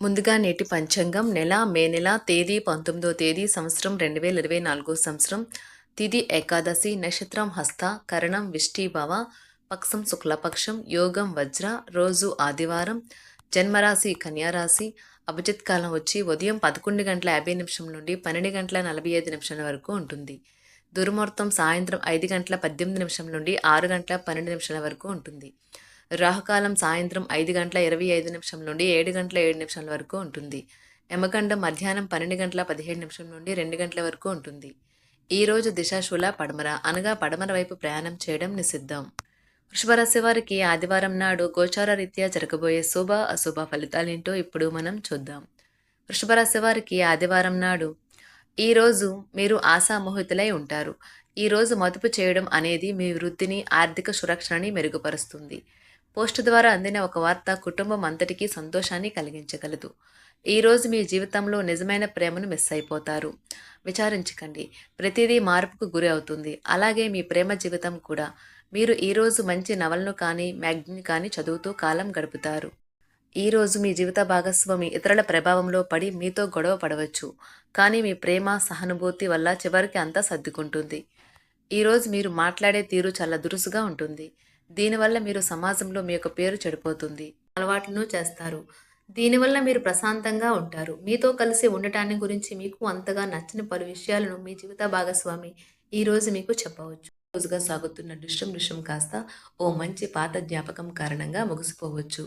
ముందుగా నేటి పంచాంగం నెల మే నెల తేదీ పంతొమ్మిదో తేదీ సంవత్సరం రెండు వేల ఇరవై నాలుగో సంవత్సరం. తిథి ఏకాదశి నక్షత్రం హస్త కరణం విష్టిభవ పక్షం శుక్లపక్షం యోగం వజ్ర రోజు ఆదివారం జన్మరాశి కన్యారాశి అభిజిత్ కాలం వచ్చి ఉదయం పదకొండు గంటల యాభై నిమిషం నుండి పన్నెండు గంటల నలభై ఐదు నిమిషాల వరకు ఉంటుంది. దుర్ముహూర్తం సాయంత్రం ఐదు గంటల పద్దెనిమిది నిమిషం నుండి ఆరు గంటల పన్నెండు నిమిషాల వరకు ఉంటుంది. రాహుకాలం సాయంత్రం ఐదు గంటల ఇరవై ఐదు నిమిషం నుండి ఏడు గంటల ఏడు నిమిషాల వరకు ఉంటుంది. యమగండం మధ్యాహ్నం పన్నెండు గంటల పదిహేడు నిమిషం నుండి రెండు గంటల వరకు ఉంటుంది. ఈరోజు దిశాశూల పడమర అనగా పడమర వైపు ప్రయాణం చేయడం నిషిద్ధం. వృషభరాశి వారికి ఆదివారం నాడు గోచార రీత్యా జరగబోయే శుభ అశుభ ఫలితాలేంటో ఇప్పుడు మనం చూద్దాం. వృషభరాశి వారికి ఆదివారం నాడు ఈరోజు మీరు ఆశామోహితులై ఉంటారు. ఈరోజు మదుపు చేయడం అనేది మీ వృద్ధిని ఆర్థిక సురక్షణని మెరుగుపరుస్తుంది. పోస్ట్ ద్వారా అందిన ఒక వార్త కుటుంబం అంతటికీ సంతోషాన్ని కలిగించగలదు. ఈరోజు మీ జీవితంలో నిజమైన ప్రేమను మిస్ అయిపోతారు. విచారించకండి. ప్రతిదీ మార్పుకు గురి అవుతుంది. అలాగే మీ ప్రేమ జీవితం కూడా. మీరు ఈరోజు మంచి నవలను కానీ మ్యాగ్జిన్ కానీ చదువుతూ కాలం గడుపుతారు. ఈరోజు మీ జీవిత భాగస్వామి ఇతరుల ప్రభావంలో పడి మీతో గొడవ పడవచ్చు. కానీ మీ ప్రేమ సహానుభూతి వల్ల చివరికి అంతా సర్దుకుంటుంది. ఈరోజు మీరు మాట్లాడే తీరు చాలా దురుసుగా ఉంటుంది. దీనివల్ల మీరు సమాజంలో మీ యొక్క పేరు చెడిపోతుంది. అలవాట్లను చేస్తారు. దీనివల్ల మీరు ప్రశాంతంగా ఉంటారు. మీతో కలిసి ఉండటాన్ని గురించి మీకు అంతగా నచ్చని పలు విషయాలను మీ జీవిత భాగస్వామి ఈ రోజు మీకు చెప్పవచ్చు. రోజుగా సాగుతున్న దృశ్యం దృశ్యం కాస్త ఓ మంచి పాత జ్ఞాపకం కారణంగా ముగిసిపోవచ్చు.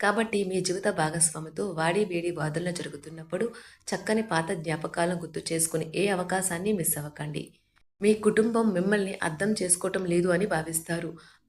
కాబట్టి మీ జీవిత భాగస్వామితో వాడి వేడి వాదనలు జరుగుతున్నప్పుడు చక్కని పాత జ్ఞాపకాలను గుర్తు చేసుకుని ఏ అవకాశాన్ని మిస్ అవ్వకండి. మీ కుటుంబం మిమ్మల్ని అర్థం చేసుకోవటం లేదు అని భావిస్తారు.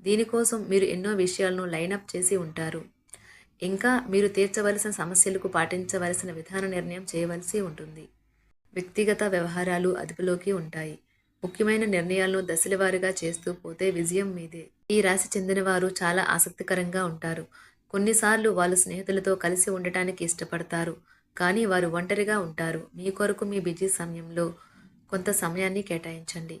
దీనికోసం మీరు ఎన్నో విషయాలను లైనప్ చేసి ఉంటారు. ఇంకా మీరు తీర్చవలసిన సమస్యలకు పాటించవలసిన విధాన నిర్ణయం చేయవలసి ఉంటుంది. వ్యక్తిగత వ్యవహారాలు అదుపులోకి ఉంటాయి. ముఖ్యమైన నిర్ణయాలను దశలవారీగా చేస్తూ పోతే విజయం మీదే. ఈ రాశి చెందిన వారు చాలా ఆసక్తికరంగా ఉంటారు. కొన్నిసార్లు వాళ్ళు స్నేహితులతో కలిసి ఉండటానికి ఇష్టపడతారు. కానీ వారు ఒంటరిగా ఉంటారు. మీ కొరకు మీ బిజీ సమయంలో కొంత సమయాన్ని కేటాయించండి.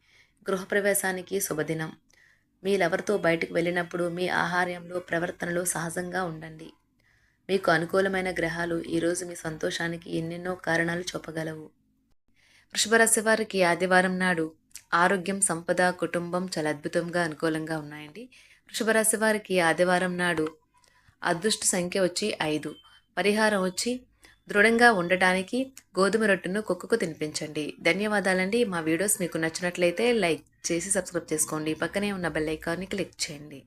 గృహప్రవేశానికి శుభదినం. మీరెవరితో బయటకు వెళ్ళినప్పుడు మీ ఆహార్యంలో ప్రవర్తనలో సహజంగా ఉండండి. మీకు అనుకూలమైన గ్రహాలు ఈరోజు మీ సంతోషానికి ఎన్నెన్నో కారణాలు చూపగలవు. వృషభరాశి వారికి ఆదివారం నాడు ఆరోగ్యం సంపద కుటుంబం చాలా అద్భుతంగా అనుకూలంగా ఉన్నాయండి. వృషభరాశి వారికి ఆదివారం నాడు అదృష్ట సంఖ్య వచ్చి ఐదు. పరిహారం వచ్చి దృఢంగా ఉండటానికి గోధుమ రొట్టెను కుక్కకు తినిపించండి. ధన్యవాదాలండి. మా వీడియోస్ మీకు నచ్చినట్లయితే లైక్ చేసి సబ్స్క్రైబ్ చేసుకోండి. పక్కనే ఉన్న బెల్ ఐకాన్ని క్లిక్ చేయండి.